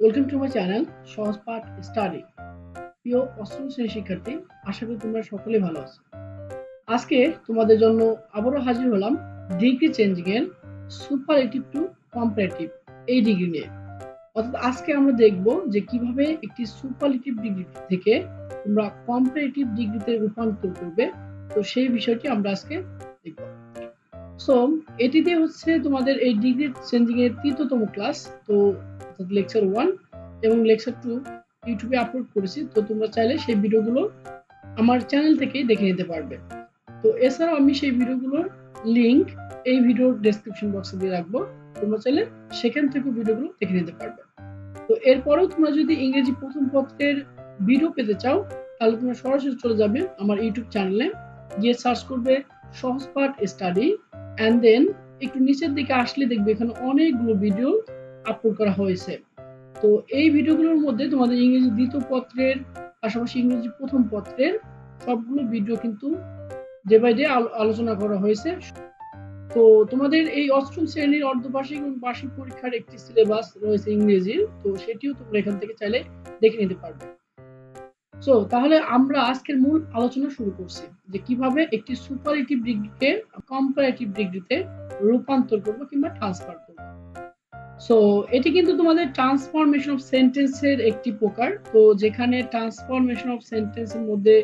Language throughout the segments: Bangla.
ওয়েলকাম টু মাই চ্যানেল সহজ পাঠ স্টাডি প্রিয় অষ্টম শ্রেণির শিক্ষার্থী, আশা করি তোমরা সকলেই ভালো আছো। আজকে তোমাদের জন্য আবারও হাজির হলাম ডিগ্রি চেঞ্জিং এর সুপারলেটিভ টু কম্পারেটিভ এই ডিগ্রি নিয়ে। অর্থাৎ আজকে আমরা দেখব যে কীভাবে একটি সুপারলেটিভ ডিগ্রি থেকে তোমরা কম্পারেটিভ ডিগ্রিতে রূপান্তর করবে। তো সেই বিষয়টি আমরা আজকে দেখব। সো এটিতে হচ্ছে তোমাদের এই ডিগ্রি চেঞ্জিং এর তৃতীয়তম ক্লাস তো অর্থাৎ লেকচার ওয়ান এবং লেকচার টু ইউটিউবে আপলোড করেছি, তো তোমরা চাইলে সেই ভিডিওগুলো আমার চ্যানেল থেকেই দেখে নিতে পারবে। তো এছাড়াও আমি সেই ভিডিওগুলোর লিংক এই ভিডিওর ডেসক্রিপশন বক্সে দিয়ে রাখব, তোমরা চাইলে সেখান থেকে ভিডিওগুলো দেখে নিতে পারবে। তো এরপরেও তোমরা যদি ইংরেজি প্রথম পত্রের ভিডিও পেতে চাও, তাহলে তোমরা সরাসরি চলে যাবে আমার ইউটিউব চ্যানেলে গিয়ে সার্চ করবে সহজ পাঠ স্টাডি অ্যান্ড দেন একটু নিচের দিকে আসলে দেখবে এখানে অনেকগুলো ভিডিও আপলোড করা হয়েছে। তো এই ভিডিওগুলোর মধ্যে তোমাদের ইংরেজি দ্বিতীয় পত্রের পাশাপাশি ইংরেজি প্রথম পত্রের সবগুলো ভিডিও কিন্তু ডে বাই ডে আলোচনা করা হয়েছে। তো তোমাদের এই অষ্টম শ্রেণির অর্ধবার্ষিক এবং বার্ষিক পরীক্ষার একটি সিলেবাস রয়েছে ইংরেজির। তো সেটিও তোমরা এখান থেকে চাইলে দেখে নিতে পারবে। সো তাহলে আমরা আজকের মূল আলোচনা শুরু করছি যে কীভাবে একটি সুপারলেটিভ ডিগ্রিকে কম্পারেটিভ ডিগ্রিতে রূপান্তর করব কিংবা ট্রান্সফার করব। সো এটি কিন্তু তোমাদের ট্রান্সফরমেশন অফ সেন্টেন্সের একটি প্রকার। তো যেখানে ট্রান্সফরমেশন অফ সেন্টেন্সের মধ্যে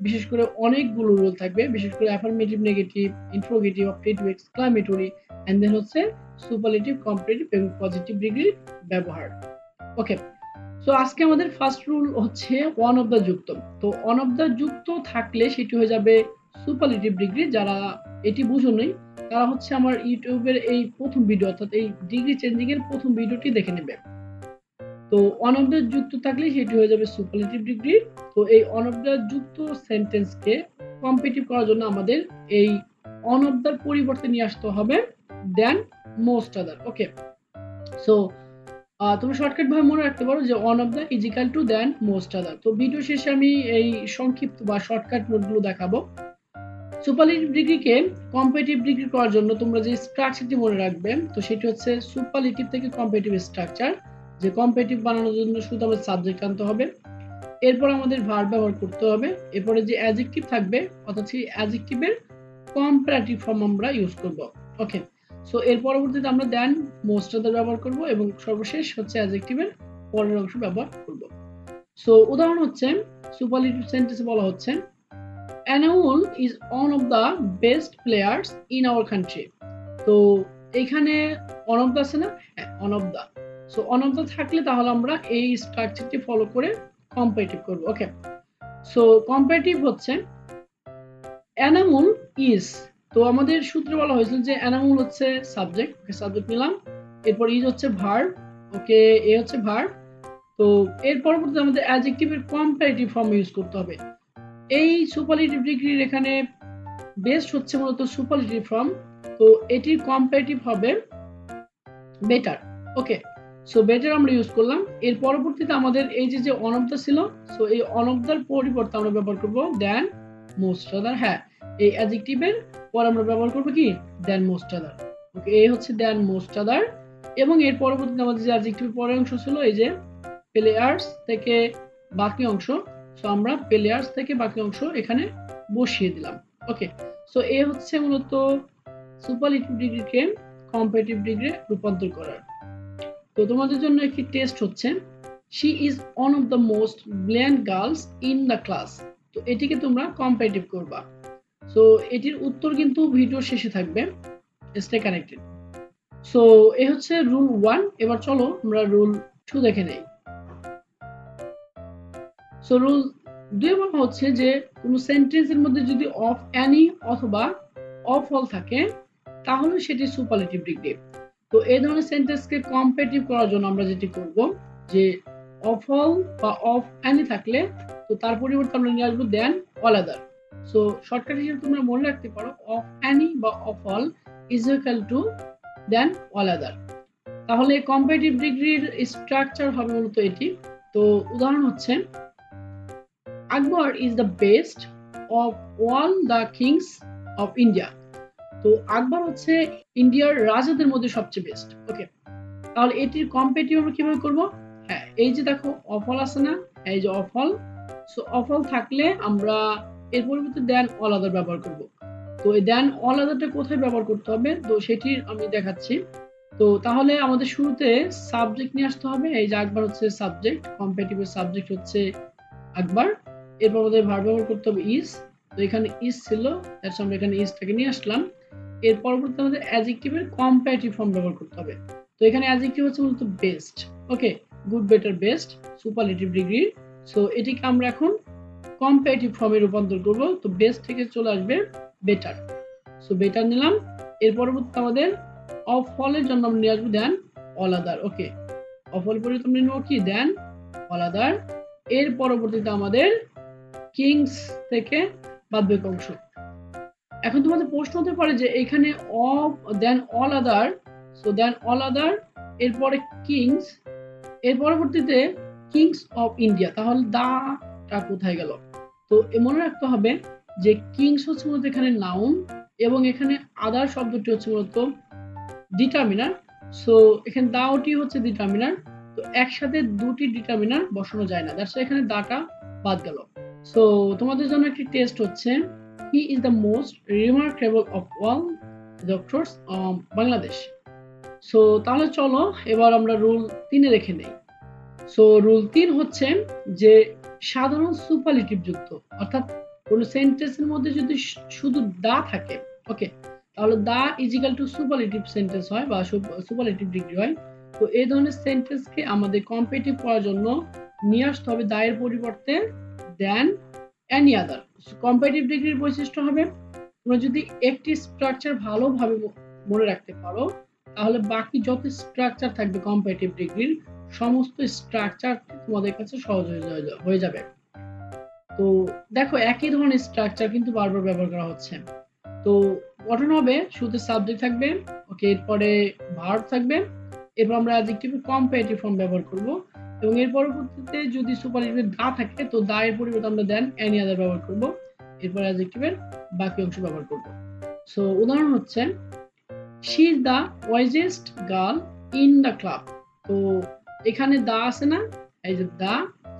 বিশেষ করে অনেকগুলো রোল থাকবে। বিশেষ করে affirmative negative interrogative optative exclamatory and then হচ্ছে সুপারলেটিভ কম্পারেটিভ এবং পজিটিভ ডিগ্রির ব্যবহার। ওকে সো আজকে আমাদের ফার্স্ট রুল হচ্ছে ওয়ান অফ দ্য যুক্ত। তো ওয়ান অফ দ্য যুক্ত থাকলে সেটি হয়ে যাবে সুপারলেটিভ ডিগ্রি যারা এটি বুঝো নেই, তারা হচ্ছে আমার ইউটিউবের এই প্রথম ভিডিও অর্থাৎ এই ডিগ্রি চেঞ্জিং এর প্রথম ভিডিওটি দেখে নেবে। তো অন অফ দ্য যুক্ত থাকলে সেটি হয়ে যাবে সুপারলেটিভ ডিগ্রি তো এই অন অফ দ্য যুক্ত সেন্টেন্সকে কম্পিটিভ করার জন্য আমাদের এই অন অফ দ্য পরিবর্তে নিয়ে আসতে হবে than most other okay so তুমি শর্টকাট ভাবে মনে রাখতে পারো যে one of the is equal to than most other তো ভিডিও শেষে আমি এই সংক্ষিপ্ত বা শর্টকাট নোটগুলো দেখাবো। সুপারলেটিভ ডিগ্রিকে কম্পিটিটিভ ডিগ্রি করার জন্য তোমরা যে স্ট্রাকচারটি মনে রাখবে, তো সেটি হচ্ছে সুপারলেটিভ থেকে কম্পিটিটিভ স্ট্রাকচার যে কম্পিটিটিভ বানানোর জন্য শুধু আমাদের সাবজেক্ট আনতে হবে। এরপর আমাদের ভার ব্যবহার করতে হবে। এরপরে যে অ্যাজেক্টিভ থাকবে, অর্থাৎ সেই অ্যাজেক্টিভের কম্পারেটিভ ফর্ম আমরা ইউজ করব। ওকে সো এর পরবর্তীতে আমরা দেন মোস্ট অফ ব্যবহার করব এবং সর্বশেষ হচ্ছে অ্যাজেক্টিভের পরের অংশ ব্যবহার করব। সো উদাহরণ হচ্ছে সুপারলেটিভ সেন্টেন্সে বলা হচ্ছে Anaul is one of the best players in our country তো এখানে অন অফ দ্য আছে না? One of the so one of the থাকলে তাহলে আমরা এই স্ট্রাকচারটি ফলো করে কম্পারেটিভ করব। ওকে সো কম্পারেটিভ হচ্ছে অ্যানামুল ইজ তো আমাদের সূত্রে বলা হয়েছিল যে অ্যানামুল হচ্ছে সাবজেক্ট ওকে সাবজেক্ট নিলাম। এরপর ইজ হচ্ছে ভার ওকে এ হচ্ছে ভার তো এর পরবর্তীতে আমাদের অ্যাডজেক্টিভের কম্পারেটিভ ফর্ম ইউজ করতে হবে। এই সুপারলেটিভ ডিগ্রির এখানে বেস্ট হচ্ছে মূলত সুপারলেটিভ ফর্ম। তো এটির কম্পারেটিভ হবে বেটার। ওকে সো বেটার আমরা ইউজ করলাম। এর পরবর্তীতে আমাদের এই যে যে অন অফ দ্য ছিল সো এই অন অফ পরিবর্তে আমরা ব্যবহার করব দেন মোস্ট আদার হ্যাঁ এই অ্যাডজেক্টিভের পর আমরা ব্যবহার করব কি? দেন মোস্ট আদার ওকে এই হচ্ছে দেন মোস্ট আদার এবং এর পরবর্তীতে আমাদের যে অ্যাডজেক্টিভের পরের অংশ ছিল, এই যে প্লেয়ার্স থেকে বাকি অংশ সো আমরা প্লেয়ার্স থেকে বাকি অংশ এখানে বসিয়ে দিলাম। ওকে সো এ হচ্ছে মূলত সুপারলেটিভ ডিগ্রিকে কম্পারেটিভ ডিগ্রি রূপান্তর করার। তো তোমাদের জন্য একটি টেস্ট হচ্ছে she is one of the most blonde girls in the class তো এটিকে তোমরা কম্পারেটিভ করবা। সো এটির উত্তর কিন্তু ভিডিওর শেষে থাকবে। স্টে কানেক্টেড সো এ হচ্ছে রুল ওয়ান এবার চলো আমরা রুল টু দেখে নেই। সো রুল দুই বলা হচ্ছে যে কোনো সেন্টেন্সের মধ্যে যদি অফ অ্যানি অথবা অফ অল থাকে, তাহলে সেটি সুপারলেটিভ ডিগ্রি তো এই ধরনের সেন্টেন্সকে কম্পারেটিভ করার জন্য আমরা যেটি করব, যে অফ অল বা অফ অ্যানি থাকলে, তো তার পরিবর্তে আমরা নিয়ে আসব than all other so shortcut হিসেবে তোমরা মনে রাখতে পারো অফ অ্যানি বা of all is equal to than all other তাহলে কম্পারেটিভ ডিগ্রির স্ট্রাকচার হবে মূলত এটি। তো উদাহরণ হচ্ছে Akbar is the best of all the kings of India তো আকবর হচ্ছে ইন্ডিয়ার রাজাদের মধ্যে সবচেয়ে বেস্ট ওকে তাহলে এটির কম্পিটিভ আমরা কীভাবে করব? হ্যাঁ এই যে দেখো, অফল আছে না? এই যে অফল। সো অফল থাকলে আমরা এর পরিবর্তে দেন অল আদার ব্যবহার করব। তো এই দেন অল আদারটা কোথায় ব্যবহার করতে হবে? তো সেটি আমি দেখাচ্ছি। তো তাহলে আমাদের শুরুতে সাবজেক্ট নিয়ে আসতে হবে। এই যে একবার হচ্ছে সাবজেক্ট কম্পারেটিভ সাবজেক্ট হচ্ছে একবার এরপর আমাদের ভার ব্যবহার করতে হবে ইজ তো এখানে ইজ ছিল, তার আমরা এখানে ইজটাকে নিয়ে আসলাম। এর পরবর্তী আমাদের অ্যাডজেক্টিভের কম্পারেটিভ ফর্ম ব্যবহার করতে হবে। তো এখানে অ্যাডজেক্টিভ হচ্ছে মূলত best okay good better best superlative degree so এটিকে আমরা এখন কম্পারেটিভ ফর্মে রূপান্তর করব। তো বেস্ট থেকে চলে আসবে বেটার সো বেটার নিলাম। এর পরবর্তী আমাদের অফ হলের জন্য আমরা নিয়ে আসব than all other okay of হল পরিবর্তে আমরা নেব কি? দেন অল আদার এর পরবর্তীতে আমাদের কিংস থেকে বাধ্যক অংশ। এখন তোমাদের প্রশ্ন হতে পারে যে এখানে of than all other so than all other এরপরে কিংস এর পরবর্তীতে কিংস অফ ইন্ডিয়া তাহলে দাটা কোথায় গেল? তো মনে রাখতে হবে যে কিংস হচ্ছে মূলত এখানে নাউন এবং এখানে আদার শব্দটি হচ্ছে মূলত ডিটারমিনার সো এখানে দাওটি হচ্ছে ডিটারমিনার তো একসাথে দুটি ডিটারমিনার বসানো যায় না। দ্যাটস এখানে দাটা বাদ গেল। সো তোমাদের জন্য একটি টেস্ট হচ্ছে he is the most remarkable of all doctors Bangladesh so তাহলে চলো, এবার আমরা রুল তিনে রেখে নেই। সো রুল তিন হচ্ছে যে, সাধারণ সুপারলেটিভ যুক্ত, অর্থাৎ কোন সেন্টেন্সের মধ্যে যদি শুধু দা থাকে ওকে তাহলে the equal to superlative sentence হয় বা সুপারলেটিভ ডিগ্রি হয়। তো এই ধরনের সেন্টেন্সকে আমাদের কম্পিটিভ করার জন্য নিয়ে আসতে হবে দায়ের পরিবর্তে। দেন এনি আদার কম্পারেটিভ ডিগ্রির বৈশিষ্ট্য হবে, তোমরা যদি একটি স্ট্রাকচার ভালোভাবে মনে রাখতে পারো, তাহলে বাকি যত স্ট্রাকচার থাকবে কম্পারেটিভ ডিগ্রির সমস্ত স্ট্রাকচার তোমাদের কাছে সহজ হয়ে যাবে। তো দেখো, একই ধরনের স্ট্রাকচার কিন্তু বারবার ব্যবহার করা হচ্ছে। তো গঠন হবে শুধু সাবজেক্ট থাকবে ওকে এরপরে ভার্ব থাকবে, এরপর আমরা অ্যাডজেক্টিভ কম্পারেটিভ ফর্ম ব্যবহার করব। এবং এর পরবর্তীতে যদি সুপারলেটিভ দা থাকে, তো দা এর পরিবর্তে আমরা দেন এনি আদার ব্যবহার করব। এরপর অ্যাডজেক্টিভের বাকি অংশ ব্যবহার করব। সো উদাহরণ হচ্ছে she is the wisest girl in the club তো এখানে দা আছে না, এই যে দা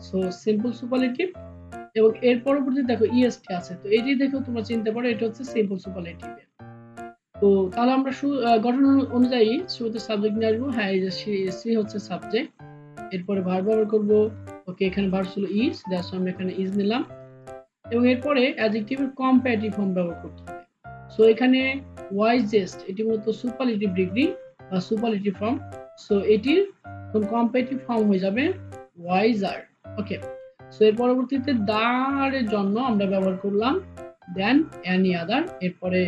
সো সিম্পল সুপারলেটিভ এবং এর পরবর্তীতে দেখো ইএসটি আছে, তো এটি দেখেও তোমরা চিনতে পারো, এটা হচ্ছে সিম্পল সুপারলেটিভ তো তাহলে আমরা গঠন অনুযায়ী শুরুতে সাবজেক্ট নিয়ে আসব। হ্যাঁ এই যে সি হচ্ছে সাবজেক্ট এরপরে ভার ব্যবহার করব। ওকে এখানে ভার ছিল ইজ দ্যাটস আমরা এখানে ইজ নিলাম। এবং এরপরে অ্যাডজেক্টিভের কম্পারেটিভ ফর্ম ব্যবহার করতে হবে। সো এখানে ওয়াইজেস্ট এটি মূলত সুপারলেটিভ ডিগ্রি বা সুপারলেটিভ ফর্ম সো এটির কম্পারেটিভ ফর্ম হয়ে যাবে ওয়াইজার ওকে সো এর পরবর্তীতে দাঁড়ের জন্য আমরা ব্যবহার করলাম দেন অ্যানি আদার এরপরে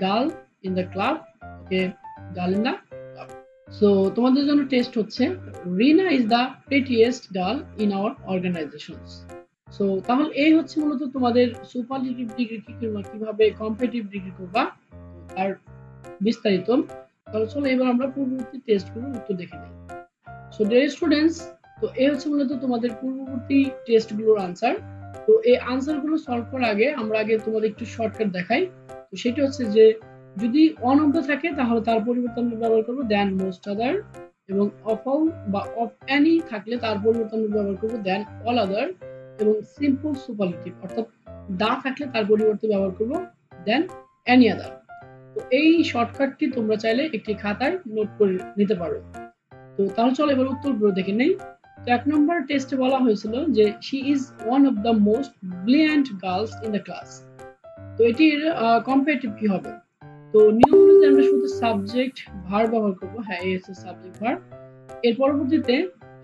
girl in the club okay girl in the so তোমাদের জন্য টেস্ট হচ্ছে Rina is the prettiest girl in our organisations so তাহলে এই হচ্ছে মূলত তোমাদের সুপারলেটিভ ডিগ্রি কি করবা কীভাবে কম্পিটিটিভ ডিগ্রি করবা, আর বিস্তারিত। তাহলে চলো এবার আমরা পূর্ববর্তী টেস্টগুলোর উত্তর দেখে নিই। সো ডিয়ার স্টুডেন্টস তো এই হচ্ছে মূলত তোমাদের পূর্ববর্তী টেস্টগুলোর আনসার তো এই আনসারগুলো সলভ করার আগে আমরা আগে তোমাদের একটু শর্টকাট দেখাই। তো সেটা হচ্ছে যে যদি অনব্দ থাকে, তাহলে তার পরিবর্তে আমরা ব্যবহার করব দেন মোস্ট আদার এবং অফ অল বা অফ অ্যানি থাকলে তার পরিবর্তে আমরা ব্যবহার করব দেন অল আদার এবং সিম্পল সুপারলেটিভ অর্থাৎ দা থাকলে তার পরিবর্তে ব্যবহার করব দেন অ্যানি আদার তো এই শর্টকাটটি তোমরা চাইলে একটি খাতায় নোট করে নিতে পারো। তো তাহলে চলো এবার উত্তরগুলো দেখে নেই। তো এক নম্বর টেস্টে বলা হয়েছিল যে she is one of the most brilliant girls in the class তো এটির কম্পারেটিভ কি হবে? তো নিয়ম অনুযায়ী আমরা শুধু সাবজেক্ট ভার ব্যবহার করব। হ্যাঁ এই হচ্ছে সাবজেক্ট ভার এর পরবর্তীতে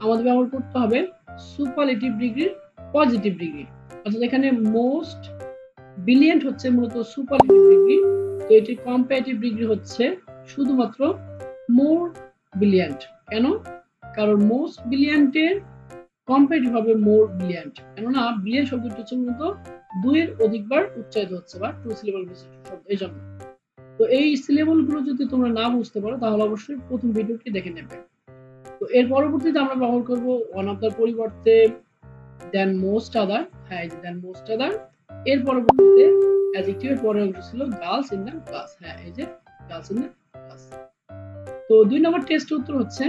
আমাদের ব্যবহার করতে হবে সুপারলেটিভ ডিগ্রির পজিটিভ ডিগ্রি অর্থাৎ এখানে মোস্ট ব্রিলিয়ান্ট হচ্ছে মূলত সুপারলেটিভ ডিগ্রি তো এটির কম্পারেটিভ ডিগ্রি হচ্ছে শুধুমাত্র মোর ব্রিলিয়ান্ট কেন? কারণ মোস্ট ব্রিলিয়ান্টের কম্পারেটিভ হবে মোর ব্রিলিয়ান্ট কেননা ব্রিলিয়ান্ট শব্দটি হচ্ছে মূলত দুইয়ের অধিকবার উচ্চারিত হচ্ছে বা টু সিলেবল শব্দ, এই জন্য। তো এই সিলেবলগুলো যদি তোমরা না বুঝতে পারো, তাহলে অবশ্যই প্রথম ভিডিওটি দেখে নেবে। তো এর পরবর্তীতে আমরা ব্যবহার করব ওয়ান অফ দ্য পরিবর্তে দেন মোস্ট আদার হ্যাঁ দেন মোস্ট আদার এর পরবর্তীতে অ্যাডজেক্টিভের পরের অংশ ছিল গার্লস ইন দ্য ক্লাস হ্যাঁ এই যে গার্লস ইন দ্য ক্লাস তো দুই নম্বর টেস্ট উত্তর হচ্ছে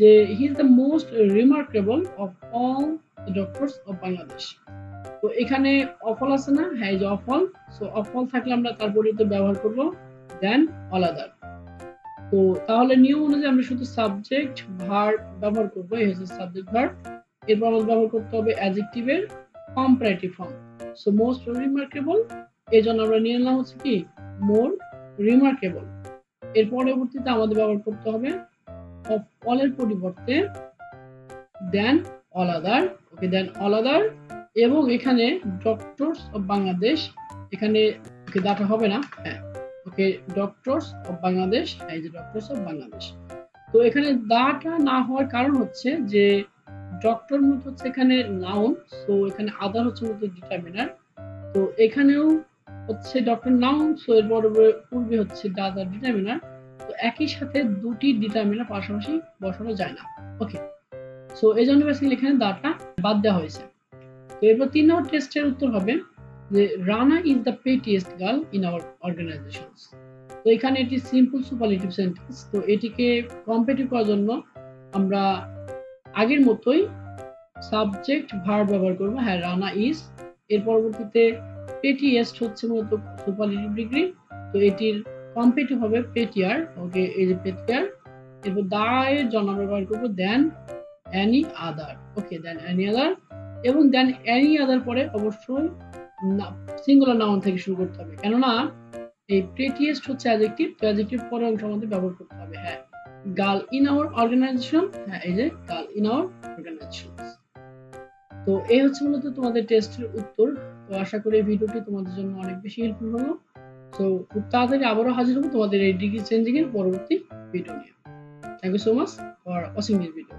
যে he is the most remarkable of all the doctors of Bangladesh তো এখানে অফল আছে না? হ্যাঁ যে অফল। সো অফল থাকলে আমরা তার পরিবর্তে ব্যবহার করব দেন অল আদার তো তাহলে নিয়ম অনুযায়ী আমরা শুধু সাবজেক্ট ভার ব্যবহার করব। এই হচ্ছে সাবজেক্ট ভার এরপর আমাদের ব্যবহার করতে হবে অ্যাডজেক্টিভের comparative form so most remarkable এই জন্য আমরা নিয়ে নিলাম হচ্ছে কি? মোর রিমার্কেবল এর পরবর্তীতে আমাদের ব্যবহার করতে হবে অফ অলের পরিবর্তে দেন অল আদার ওকে দেন অল আদার এবং এখানে ডক্টরস অফ বাংলাদেশ এখানে ওকে ডাটা হবে না হ্যাঁ ওকে ডক্টরস অফ বাংলাদেশ এই যে ডক্টরস অফ বাংলাদেশ তো এখানে দাটা না হওয়ার কারণ হচ্ছে যে ডক্টর মূলত হচ্ছে এখানে নাউন সো এখানে আদার হচ্ছে মূলত ডিটারমিনার তো এখানেও হচ্ছে ডক্টর নাউন সো এর পূর্বে পূর্বে হচ্ছে দাদার ডিটারমিনার তো একই সাথে দুটি ডিটারমিনার পাশাপাশি বসানো যায় না। ওকে সো এই জন্য এখানে দাটা বাদ দেওয়া হয়েছে। এরপর তিন নম্বর টেস্টের উত্তর হবে যে Rana is the prettiest girl in our organisation তো এখানে এটি সিম্পল সুপারলেটিভ সেন্টেন্স তো এটিকে কম্পিটিভ করার জন্য আমরা আগের মতোই সাবজেক্ট ভার ব্যবহার করব। হ্যাঁ রানা ইজ এর পরবর্তীতে পেটিয়েস্ট হচ্ছে মূলত সুপারলেটিভ ডিগ্রি তো এটির কম্পিটিভ হবে পেটিয়ার ওকে, এই যে পেটিয়ার এরপর দা জন্য ব্যবহার করব দেন অ্যানি আদার ওকে দেন অ্যানি আদার এবং দেন অ্যানি আদার পরে অবশ্যই সিঙ্গুলার নাউন থেকে শুরু করতে হবে। কেননা, এই প্রেটিয়েস্ট হচ্ছে অ্যাডজেক্টিভ তো অ্যাডজেক্টিভ পরে অংশ আমাদের ব্যবহার করতে হবে। হ্যাঁ গার্ল ইন আওয়ার অর্গানাইজেশন হ্যাঁ এই যে গার্ল ইন আওয়ার অর্গানাইজেশন তো এই হচ্ছে মূলত তোমাদের টেস্টের উত্তর। তো আশা করি ভিডিওটি তোমাদের জন্য অনেক বেশি হেল্পফুল হলো। তো খুব তাড়াতাড়ি আবারও হাজির হব তোমাদের এই ডিগ্রি চেঞ্জিং এর পরবর্তী ভিডিও নিয়ে। Thank you so much for watching this video